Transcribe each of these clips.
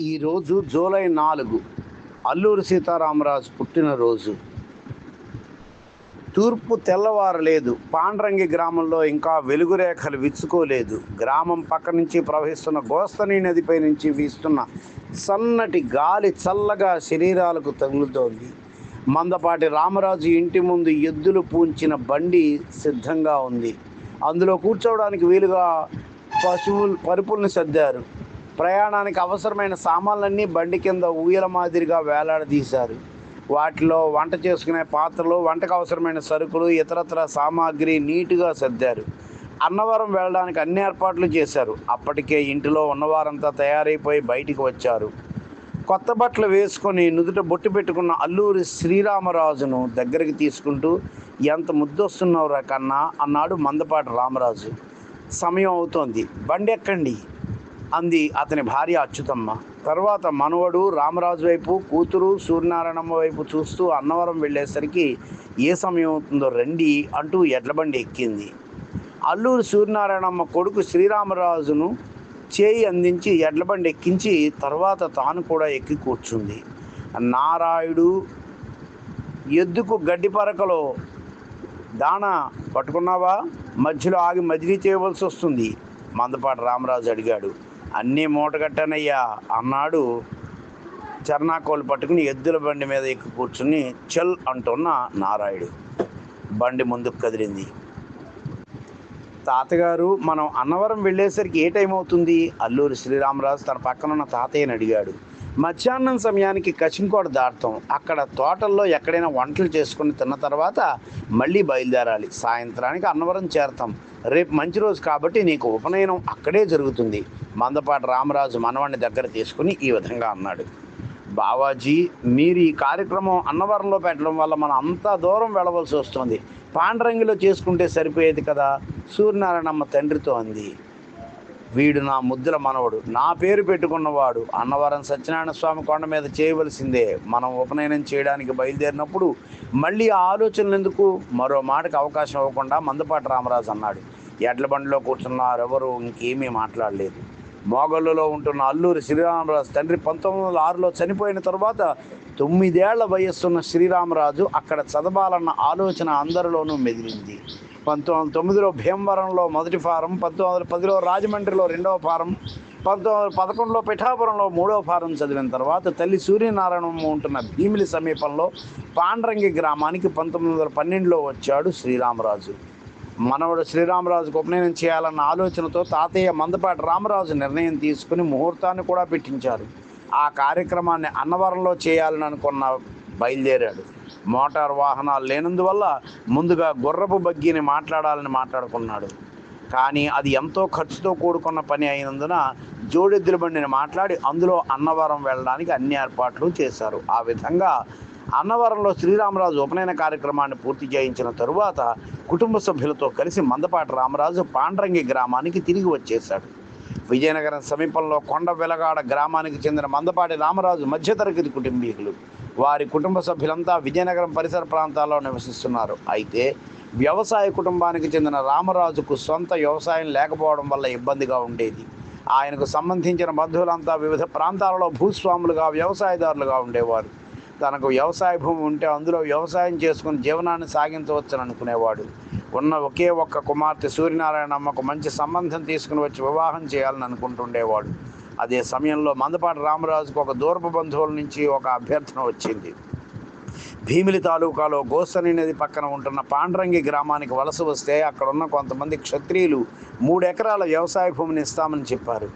ఈరోజు జూలై నాలుగు అల్లూరి సీతారామరాజు పుట్టినరోజు. తూర్పు తెల్లవారలేదు. పాండ్రంగి గ్రామంలో ఇంకా వెలుగురేఖలు విచ్చుకోలేదు. గ్రామం పక్క నుంచి ప్రవహిస్తున్న గోస్తని నదిపై నుంచి వీస్తున్న సన్నటి గాలి చల్లగా శరీరాలకు తగులుతోంది. మందపాటి రామరాజు ఇంటి ముందు ఎద్దులు పూంచిన బండి సిద్ధంగా ఉంది. అందులో కూర్చోవడానికి వీలుగా పశువులు పరుపుల్ని సర్దారు. ప్రయాణానికి అవసరమైన సామాన్లన్నీ బండి కింద ఊయల మాదిరిగా వేలాడదీశారు. వాటిలో వంట చేసుకునే పాత్రలు వంటకు అవసరమైన సరుకులు ఇతరత్ర సామాగ్రి నీటుగా సర్దారు. అన్నవరం వెళ్ళడానికి అన్ని ఏర్పాట్లు చేశారు. అప్పటికే ఇంటిలో ఉన్నవారంతా తయారైపోయి బయటికి వచ్చారు. కొత్త బట్టలు వేసుకొని నుదుట బొట్టు పెట్టుకున్న అల్లూరి శ్రీరామరాజును దగ్గరికి తీసుకుంటూ ఎంత ముద్దొస్తున్నావురా కన్నా? అన్నాడు మందపాటి రామరాజు. సమయం అవుతోంది. బండి ఎక్కండి. అంది అతని భార్య అచ్యుతమ్మ. తర్వాత మనవడు రామరాజు వైపు కూతురు సూర్యనారాయణమ్మ వైపు చూస్తూ అన్నవరం వెళ్ళేసరికి ఏ సమయం అవుతుందో రండి అంటూ ఎడ్లబండి ఎక్కింది. అల్లూరు సూర్యనారాయణమ్మ కొడుకు శ్రీరామరాజును చేయి అందించి ఎడ్లబండి ఎక్కించి తర్వాత తాను కూడా ఎక్కి కూర్చుంది. నారాయుడు ఎద్దుకు గడ్డి పరకలో దాణ పట్టుకున్నావా? మధ్యలో ఆగి మజిలీ చేయవలసి వస్తుంది మందపాటి రామరాజు అడిగాడు. అన్నీ మూటగట్టనయ్యా. అన్నాడు చర్నాకోలు పట్టుకుని ఎద్దుల బండి మీద ఎక్కి కూర్చుని చెల్ అంటున్న నారాయుడు. బండి ముందుకు కదిలింది. తాతగారు మనం అన్నవరం వెళ్ళేసరికి ఏ టైం అవుతుంది? అల్లూరి శ్రీరామరాజు తన పక్కనున్న తాతయ్యని అడిగాడు. మధ్యాహ్నం సమయానికి కచింకోట దాటుతాం. అక్కడ తోటల్లో ఎక్కడైనా వంటలు చేసుకుని తిన్న తర్వాత మళ్ళీ బయలుదేరాలి. సాయంత్రానికి అన్నవరం చేరతాం. రేపు మంచి రోజు కాబట్టి నీకు ఉపనయనం అక్కడే జరుగుతుంది. మందపాటి రామరాజు మనవాణ్ణి దగ్గర తీసుకుని ఈ విధంగా అన్నాడు. బావాజీ మీరు ఈ కార్యక్రమం అన్నవరంలో పెట్టడం వల్ల మనం అంత దూరం వెళ్ళవలసి వస్తుంది. పాండరంగిలో చేసుకుంటే సరిపోయేది కదా? సూర్యనారాయణమ్మ తండ్రితో అంది. వీడు నా ముద్దుల మనవడు. నా పేరు పెట్టుకున్నవాడు. అన్నవరం సత్యనారాయణ స్వామి కొండ మీద చేయవలసిందే. మనం ఉపనయనం చేయడానికి బయలుదేరినప్పుడు మళ్ళీ ఆలోచనలు ఎందుకు? మరో మాటకు అవకాశం ఇవ్వకుండా మందపాటి రామరాజు అన్నాడు. ఎడ్ల బండిలో కూర్చున్నారెవరు? ఇంకేమీ మాట్లాడలేదు. మోగళ్ళులో ఉంటున్న అల్లూరి శ్రీరామరాజు తండ్రి పంతొమ్మిది వందల ఆరులో చనిపోయిన తర్వాత తొమ్మిదేళ్ళ వయస్సున్న శ్రీరామరాజు అక్కడ చదవాలన్న ఆలోచన అందరిలోనూ మెదిలింది. పంతొమ్మిది వందల తొమ్మిదిలో భీమవరంలో మొదటి ఫారం పంతొమ్మిది వందల పదిలో రాజమండ్రిలో రెండవ ఫారం పంతొమ్మిది వందల పదకొండులో పిఠాపురంలో మూడవ ఫారం చదివిన తర్వాత తల్లి సూర్యనారాయణమ్మ ఉంటున్న భీమిలి సమీపంలో పాండ్రంగి గ్రామానికి పంతొమ్మిది వందల పన్నెండులో వచ్చాడు శ్రీరామరాజు. మనవడు శ్రీరామరాజుకు ఉపనయనం చేయాలన్న ఆలోచనతో తాతయ్య మందపాటి రామరాజు నిర్ణయం తీసుకుని ముహూర్తాన్ని కూడా పెట్టించారు. ఆ కార్యక్రమాన్ని అన్నవరంలో చేయాలని అనుకున్న బయలుదేరాడు. మోటార్ వాహనాలు లేనందువల్ల ముందుగా గుర్రపు బగ్గీని మాట్లాడాలని మాట్లాడుకున్నాడు. కానీ అది ఎంతో ఖర్చుతో కూడుకున్న పని అయినందున జోడెద్దుల బండిని మాట్లాడి అందులో అన్నవరం వెళ్ళడానికి అన్ని ఏర్పాట్లు చేశారు. ఆ విధంగా అన్నవరంలో శ్రీరామరాజు ఉపనయన కార్యక్రమాన్ని పూర్తి చేయించిన తరువాత కుటుంబ సభ్యులతో కలిసి మందపాటి రామరాజు పాండ్రంగి గ్రామానికి తిరిగి వచ్చేశాడు. విజయనగరం సమీపంలో కొండ వెలగాడ గ్రామానికి చెందిన మందపాటి రామరాజు మధ్యతరగతి కుటుంబీకులు. వారి కుటుంబ సభ్యులంతా విజయనగరం పరిసర ప్రాంతాల్లో నివసిస్తున్నారు. అయితే వ్యవసాయ కుటుంబానికి చెందిన రామరాజుకు సొంత వ్యవసాయం లేకపోవడం వల్ల ఇబ్బందిగా ఉండేది. ఆయనకు సంబంధించిన బంధువులంతా వివిధ ప్రాంతాలలో భూస్వాములుగా వ్యవసాయదారులుగా ఉండేవారు. తనకు వ్యవసాయ భూమి ఉంటే అందులో వ్యవసాయం చేసుకుని జీవనాన్ని సాగించవచ్చని అనుకునేవాడు. ఉన్న ఒకే ఒక్క కుమార్తె సూర్యనారాయణమ్మకు మంచి సంబంధం తీసుకుని వచ్చి వివాహం చేయాలని అనుకుంటుండేవాడు. అదే సమయంలో మందపాటి రామరాజుకు ఒక దూరపు బంధువుల నుంచి ఒక అభ్యర్థన వచ్చింది. భీమిలి తాలూకాలో గోసని నది పక్కన ఉంటున్న పాండ్రంగి గ్రామానికి వలస వస్తే అక్కడున్న కొంతమంది క్షత్రియులు మూడెకరాల వ్యవసాయ భూమిని ఇస్తామని చెప్పారు.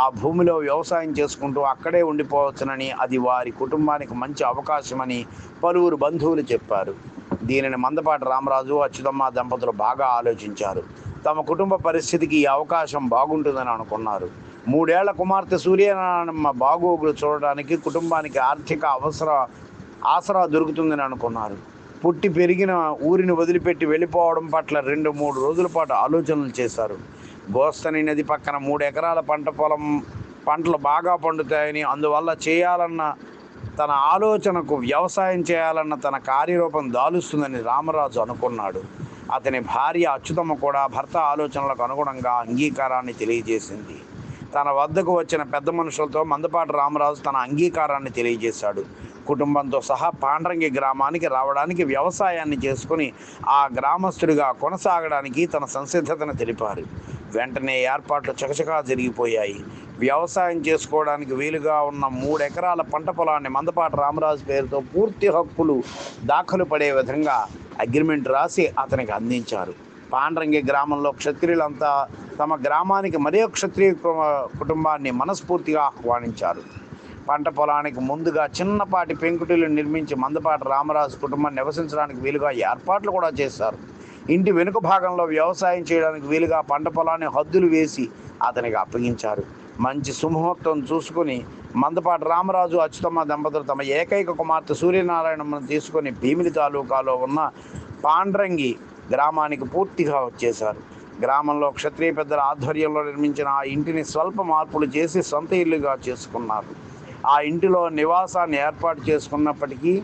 ఆ భూమిలో వ్యవసాయం చేసుకుంటూ అక్కడే ఉండిపోవచ్చునని అది వారి కుటుంబానికి మంచి అవకాశమని పలువురు బంధువులు చెప్పారు. దీనిని మందపాటి రామరాజు అచ్యుతమ్మ దంపతులు బాగా ఆలోచించారు. తమ కుటుంబ పరిస్థితికి ఈ అవకాశం బాగుంటుందని అనుకున్నారు. మూడేళ్ళ కుమార్తె సూర్యనారాయణమ్మ బాగోగులు చూడడానికి కుటుంబానికి ఆర్థిక అవసర ఆసరా దొరుకుతుందని అనుకున్నారు. పుట్టి పెరిగిన ఊరిని వదిలిపెట్టి వెళ్ళిపోవడం పట్ల రెండు మూడు రోజుల పాటు ఆలోచనలు చేశారు. గోస్తని నది పక్కన మూడు ఎకరాల పంట పొలం పంటలు బాగా పండుతాయని అందువల్ల చేయాలన్న తన ఆలోచనకు వ్యవసాయం చేయాలన్న తన కార్యరూపం దాలుస్తుందని రామరాజు అనుకున్నాడు. అతని భార్య అచ్యుతమ్మ కూడా భర్త ఆలోచనలకు అనుగుణంగా అంగీకారాన్ని తెలియజేసింది. తన వద్దకు వచ్చిన పెద్ద మనుషులతో మందపాటి రామరాజు తన అంగీకారాన్ని తెలియజేశాడు. కుటుంబంతో సహా పాండ్రంగి గ్రామానికి రావడానికి వ్యవసాయాన్ని చేసుకుని ఆ గ్రామస్తుడిగా కొనసాగడానికి తన సంసిద్ధతను తెలిపారు. వెంటనే ఏర్పాట్లు చకచకా జరిగిపోయాయి. వ్యవసాయం చేసుకోవడానికి వీలుగా ఉన్న మూడు ఎకరాల పంట పొలాన్ని మందపాటి రామరాజు పేరుతో పూర్తి హక్కులు దాఖలు పడే విధంగా అగ్రిమెంట్ రాసి అతనికి అందించారు. పాండ్రంగి గ్రామంలో క్షత్రియులంతా తమ గ్రామానికి మరే క్షత్రియ కుటుంబాన్ని మనస్ఫూర్తిగా ఆహ్వానించారు. పంట పొలానికి ముందుగా చిన్నపాటి పెంకుటిలు నిర్మించి మందపాటి రామరాజు కుటుంబం నివసించడానికి వీలుగా ఏర్పాట్లు కూడా చేశారు. ఇంటి వెనుక భాగంలో వ్యవసాయం చేయడానికి వీలుగా పంట పొలాన్ని హద్దులు వేసి అతనికి అప్పగించారు. మంచి సుముహూర్తం చూసుకుని మందపాటి రామరాజు అచ్యుతమ్మ దంపతులు తమ ఏకైక కుమార్తె సూర్యనారాయణమ్మను తీసుకొని భీమిలి తాలూకాలో ఉన్న పాండ్రంగి గ్రామానికి పూర్తిగా వచ్చేశారు. గ్రామంలో క్షత్రియ పెద్దల ఆధ్వర్యంలో నిర్మించిన ఆ ఇంటిని స్వల్ప మార్పులు చేసి సొంత ఇల్లుగా చేసుకున్నారు. ఆ ఇంటిలో నివాసాన్ని ఏర్పాటు చేసుకున్నప్పటికీ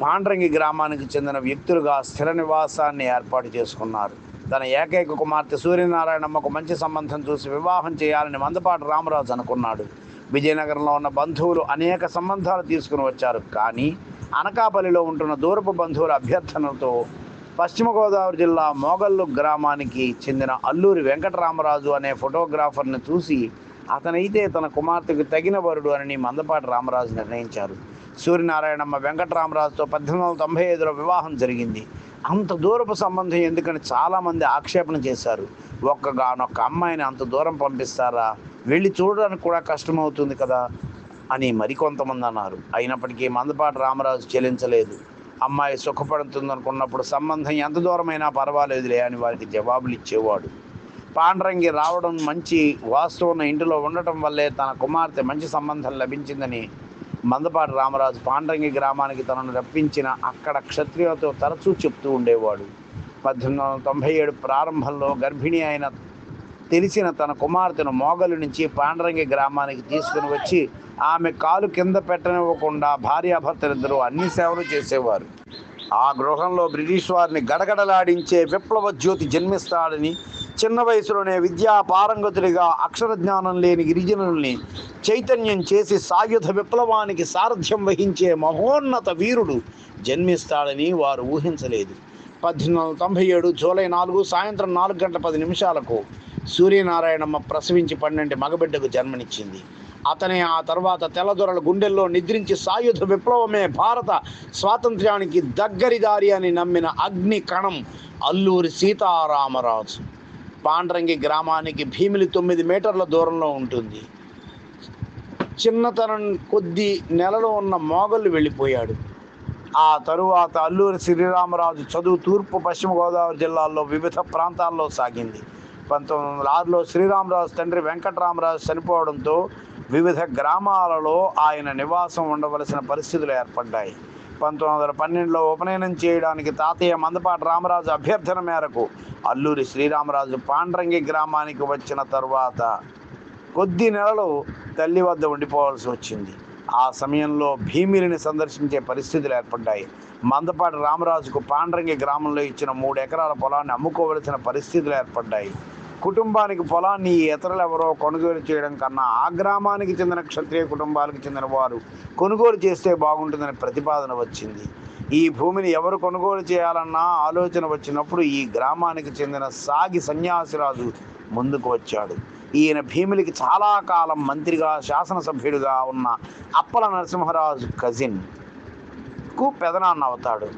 పాండ్రంగి గ్రామానికి చెందిన వ్యక్తులుగా స్థిర నివాసాన్ని ఏర్పాటు చేసుకున్నారు. తన ఏకైక కుమార్తె సూర్యనారాయణమ్మకు మంచి సంబంధం చూసి వివాహం చేయాలని మందపాటి రామరాజు అనుకున్నాడు. విజయనగరంలో ఉన్న బంధువులు అనేక సంబంధాలు తీసుకుని వచ్చారు. కానీ అనకాపల్లిలో ఉంటున్న దూరపు బంధువుల అభ్యర్థనలతో పశ్చిమ గోదావరి జిల్లా మోగల్లు గ్రామానికి చెందిన అల్లూరి వెంకటరామరాజు అనే ఫోటోగ్రాఫర్ని చూసి అతనైతే తన కుమార్తెకు తగిన వరుడు అని మందపాటి రామరాజు నిర్ణయించారు. సూర్యనారాయణమ్మ వెంకటరామరాజుతో పద్దెనిమిది వందల తొంభై ఐదులో వివాహం జరిగింది. అంత దూరపు సంబంధం ఎందుకని చాలామంది ఆక్షేపణ చేశారు. ఒక్కగానొక్క అమ్మాయిని అంత దూరం పంపిస్తారా? వెళ్ళి చూడడానికి కూడా కష్టమవుతుంది కదా? అని మరికొంతమంది అన్నారు. అయినప్పటికీ మందపాటి రామరాజు చెల్లించలేదు అమ్మాయి సుఖపడుతుందనుకున్నప్పుడు సంబంధం ఎంత దూరమైనా పర్వాలేదులే అని వారికి జవాబులు ఇచ్చేవాడు. పాండరంగి రావడం మంచి వాస్తు ఉన్న ఇంటిలో ఉండటం వల్లే తన కుమార్తె మంచి సంబంధం లభించిందని మందపాటి రామరాజు పాండ్రంగి గ్రామానికి తనను రప్పించిన అక్కడ క్షత్రియులతో తరచూ చెప్తూ ఉండేవాడు. పద్దెనిమిది వందల తొంభై ఏడు ప్రారంభంలో గర్భిణి అయిన తెలిసిన తన కుమార్తెను మోగలు నుంచి పాండ్రంగి గ్రామానికి తీసుకుని వచ్చి ఆమె కాలు కింద పెట్టనివ్వకుండా భార్యాభర్తలిద్దరూ అన్ని సేవలు చేసేవారు. ఆ గృహంలో బ్రిటిష్ వారిని గడగడలాడించే విప్లవ జ్యోతి జన్మిస్తాడని చిన్న వయసులోనే విద్యా పారంగతుడిగా అక్షర జ్ఞానం లేని గిరిజనుల్ని చైతన్యం చేసి సాయుధ విప్లవానికి సారథ్యం వహించే మహోన్నత వీరుడు జన్మిస్తాడని వారు ఊహించలేదు. పద్దెనిమిది వందల తొంభై ఏడు జూలై నాలుగు సాయంత్రం నాలుగు గంటల పది నిమిషాలకు సూర్యనారాయణమ్మ ప్రసవించి పన్నెండు మగబిడ్డకు జన్మనిచ్చింది. అతనే ఆ తర్వాత తెల్లదొరల గుండెల్లో నిద్రించి సాయుధ విప్లవమే భారత స్వాతంత్ర్యానికి దగ్గరి దారి అని నమ్మిన అగ్ని కణం అల్లూరి సీతారామరాజు. పాండ్రంగి గ్రామానికి భీమిలి తొమ్మిది మీటర్ల దూరంలో ఉంటుంది. చిన్నతనం కొద్ది నెలలో ఉన్న మోగళ్ళు వెళ్ళిపోయాడు. ఆ తరువాత అల్లూరి శ్రీరామరాజు చదువు తూర్పు పశ్చిమ గోదావరి జిల్లాల్లో వివిధ ప్రాంతాల్లో సాగింది. పంతొమ్మిది వందల ఆరులో శ్రీరామరాజు తండ్రి వెంకటరామరాజు చనిపోవడంతో వివిధ గ్రామాలలో ఆయన నివాసం ఉండవలసిన పరిస్థితులు ఏర్పడ్డాయి. పంతొమ్మిది వందల పన్నెండులో ఉపనయనం చేయడానికి తాతయ్య మందపాటి రామరాజు అభ్యర్థన మేరకు అల్లూరి శ్రీరామరాజు పాండ్రంగి గ్రామానికి వచ్చిన తర్వాత కొద్ది నెలలు తల్లి వద్ద ఉండిపోవాల్సి వచ్చింది. ఆ సమయంలో భీమిలిని సందర్శించే పరిస్థితులు ఏర్పడ్డాయి. మందపాటి రామరాజుకు పాండ్రంగి గ్రామంలో ఇచ్చిన మూడు ఎకరాల పొలాన్ని అమ్ముకోవలసిన పరిస్థితులు ఏర్పడ్డాయి. కుటుంబానికి పొలాన్ని ఇతరులు ఎవరో కొనుగోలు చేయడం కన్నా ఆ గ్రామానికి చెందిన క్షత్రియ కుటుంబాలకు చెందిన వారు కొనుగోలు చేస్తే బాగుంటుందని ప్రతిపాదన వచ్చింది. ఈ భూమిని ఎవరు కొనుగోలు చేయాలన్న ఆలోచన వచ్చినప్పుడు ఈ గ్రామానికి చెందిన సాగి సన్యాసిరాజు ముందుకు వచ్చాడు. ఈయన భీమిలికి చాలా కాలం మంత్రిగా శాసనసభ్యుడిగా ఉన్న అప్పల నరసింహరాజు కజిన్కు పెదనాన్న అవుతాడు.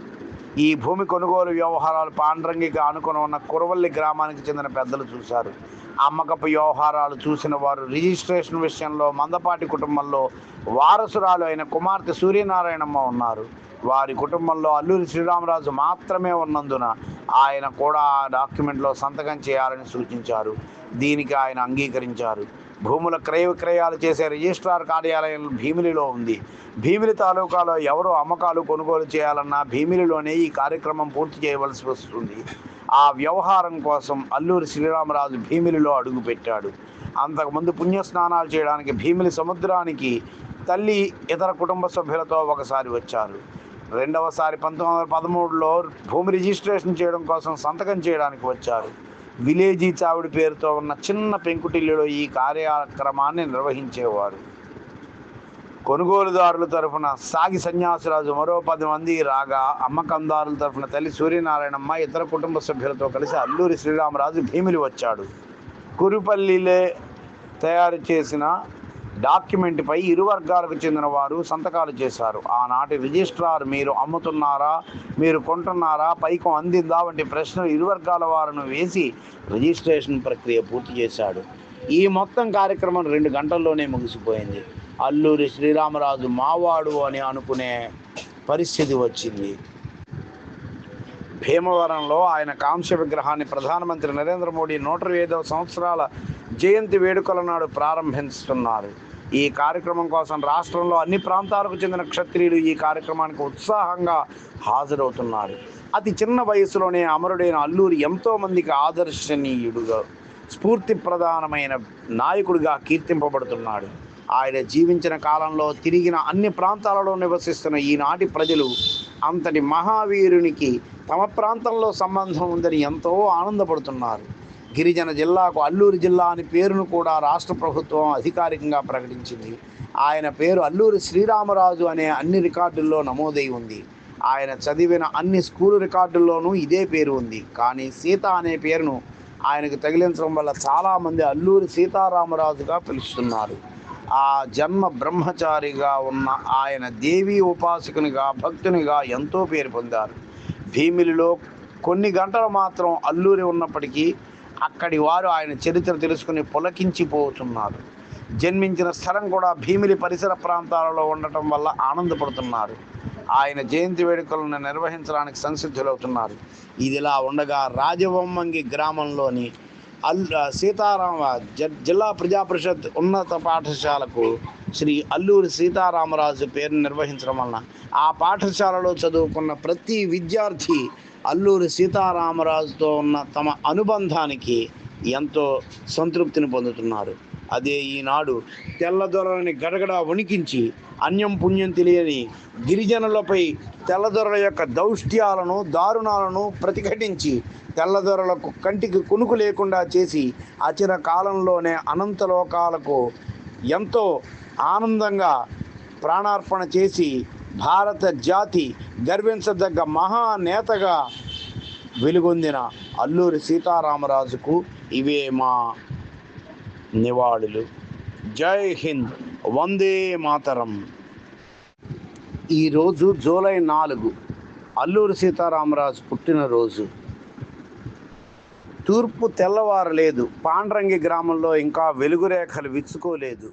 ఈ భూమి కొనుగోలు వ్యవహారాలు పాండ్రంగికి ఆనుకొని ఉన్న కురవల్లి గ్రామానికి చెందిన పెద్దలు చూశారు. అమ్మకపు వ్యవహారాలు చూసిన వారు రిజిస్ట్రేషన్ విషయంలో మందపాటి కుటుంబంలో వారసురాలు అయిన కుమార్తె సూర్యనారాయణమ్మ ఉన్నారు. వారి కుటుంబంలో అల్లూరి శ్రీరామరాజు మాత్రమే ఉన్నందున ఆయన కూడా ఆ డాక్యుమెంట్లో సంతకం చేయాలని సూచించారు. దీనికి ఆయన అంగీకరించారు. భూముల క్రయ విక్రయాలు చేసే రిజిస్ట్రార్ కార్యాలయం భీమిలిలో ఉంది. భీమిలి తాలూకాలో ఎవరు అమ్మకాలు కొనుగోలు చేయాలన్నా భీమిలిలోనే ఈ కార్యక్రమం పూర్తి చేయవలసి వస్తుంది. ఆ వ్యవహారం కోసం అల్లూరి శ్రీరామరాజు భీమిలిలో అడుగుపెట్టాడు అంతకుముందు పుణ్యస్నానాలు చేయడానికి భీమిలి సముద్రానికి తల్లి ఇతర కుటుంబ సభ్యులతో ఒకసారి వచ్చారు. రెండవసారి పంతొమ్మిది వందల పదమూడులో భూమి రిజిస్ట్రేషన్ చేయడం కోసం సంతకం చేయడానికి వచ్చారు. విలేజీ చావిడి పేరుతో ఉన్న చిన్న పెంకుటిల్లులో ఈ కార్యక్రమాన్ని నిర్వహించేవారు. కొనుగోలుదారుల తరఫున సాగి సన్యాసిరాజు మరో పది మంది రాగా అమ్మకందారుల తరఫున తల్లి సూర్యనారాయణమ్మ ఇతర కుటుంబ సభ్యులతో కలిసి అల్లూరి శ్రీరామరాజు భీమిలి వచ్చాడు. కురుపల్లిలే తయారు చేసిన డాక్యుమెంట్పై ఇరు వర్గాలకు చెందిన వారు సంతకాలు చేశారు. ఆనాటి రిజిస్ట్రార్ మీరు అమ్ముతున్నారా మీరు కొంటున్నారా పైకం అందిందా వంటి ప్రశ్నలు ఇరు వర్గాల వారిని వేసి రిజిస్ట్రేషన్ ప్రక్రియ పూర్తి చేశాడు. ఈ మొత్తం కార్యక్రమం రెండు గంటల్లోనే ముగిసిపోయింది. అల్లూరి శ్రీరామరాజు మావాడు అని అనుకునే పరిస్థితి వచ్చింది. భీమవరంలో ఆయన కాంస్య విగ్రహాన్ని ప్రధానమంత్రి నరేంద్ర మోడీ నూట ఐదవ సంవత్సరాల జయంతి వేడుకల నాడు ప్రారంభిస్తున్నారు. ఈ కార్యక్రమం కోసం రాష్ట్రంలో అన్ని ప్రాంతాలకు చెందిన క్షత్రియులు ఈ కార్యక్రమానికి ఉత్సాహంగా హాజరవుతున్నారు. అతి చిన్న వయసులోనే అమరుడైన అల్లూరి ఎంతో మందికి ఆదర్శనీయుడుగా స్ఫూర్తి ప్రధానమైన నాయకుడిగా కీర్తింపబడుతున్నాడు. ఆయన జీవించిన కాలంలో తిరిగిన అన్ని ప్రాంతాలలో నివసిస్తున్న ఈనాటి ప్రజలు అంతటి మహావీరునికి తమ ప్రాంతంలో సంబంధం ఉందని ఎంతో ఆనందపడుతున్నారు. గిరిజన జిల్లాకు అల్లూరి జిల్లా అని పేరును కూడా రాష్ట్ర ప్రభుత్వం అధికారికంగా ప్రకటించింది. ఆయన పేరు అల్లూరి శ్రీరామరాజు అనే అన్ని రికార్డుల్లో నమోదై ఉంది. ఆయన చదివిన అన్ని స్కూలు రికార్డుల్లోనూ ఇదే పేరు ఉంది. కానీ సీత అనే పేరును ఆయనకు తగిలించడం వల్ల చాలామంది అల్లూరి సీతారామరాజుగా పిలుస్తున్నారు. ఆ జన్మ బ్రహ్మచారిగా ఉన్న ఆయన దేవీ ఉపాసకునిగా భక్తునిగా ఎంతో పేరు పొందారు. భీమిలిలో కొన్ని గంటలు మాత్రం అల్లూరి ఉన్నప్పటికీ అక్కడి వారు ఆయన చరిత్ర తెలుసుకుని పులకించిపోతున్నారు. జన్మించిన స్థలం కూడా భీమిలి పరిసర ప్రాంతాలలో ఉండటం వల్ల ఆనందపడుతున్నారు. ఆయన జయంతి వేడుకలను నిర్వహించడానికి సంసిద్ధులవుతున్నారు. ఇదిలా ఉండగా రాజవొమ్మంగి గ్రామంలోని సీతారామ జ- జిల్లా ప్రజా పరిషత్ ఉన్నత పాఠశాలకు శ్రీ అల్లూరి సీతారామరాజు పేరు నిర్వహించడం వలన ఆ పాఠశాలలో చదువుకున్న ప్రతి విద్యార్థి అల్లూరి సీతారామరాజుతో ఉన్న తమ అనుబంధానికి ఎంతో సంతృప్తిని పొందుతున్నారు. అదే ఈనాడు తెల్లదొరలని గడగడ వణికించి అన్యం పుణ్యం తెలియని గిరిజనులపై తెల్లదొరల యొక్క దౌష్ట్యాలను దారుణాలను ప్రతిఘటించి తెల్లదొరలకు కంటికి కొనుకు లేకుండా చేసి అచిర కాలంలోనే అనంత లోకాలకు ఎంతో ఆనందంగా ప్రాణార్పణ చేసి భారత జాతి గర్వించదగ్గ మహానేతగా వెలుగొందిన అల్లూరి సీతారామరాజుకు ఇవే మా నివాళులు. జై హింద్. వందే మాతరం. ఈరోజు జూలై నాలుగు అల్లూరి సీతారామరాజు పుట్టినరోజు. తూర్పు తెల్లవారలేదు. పాండ్రంగి గ్రామంలో ఇంకా వెలుగురేఖలు విచ్చుకోలేదు.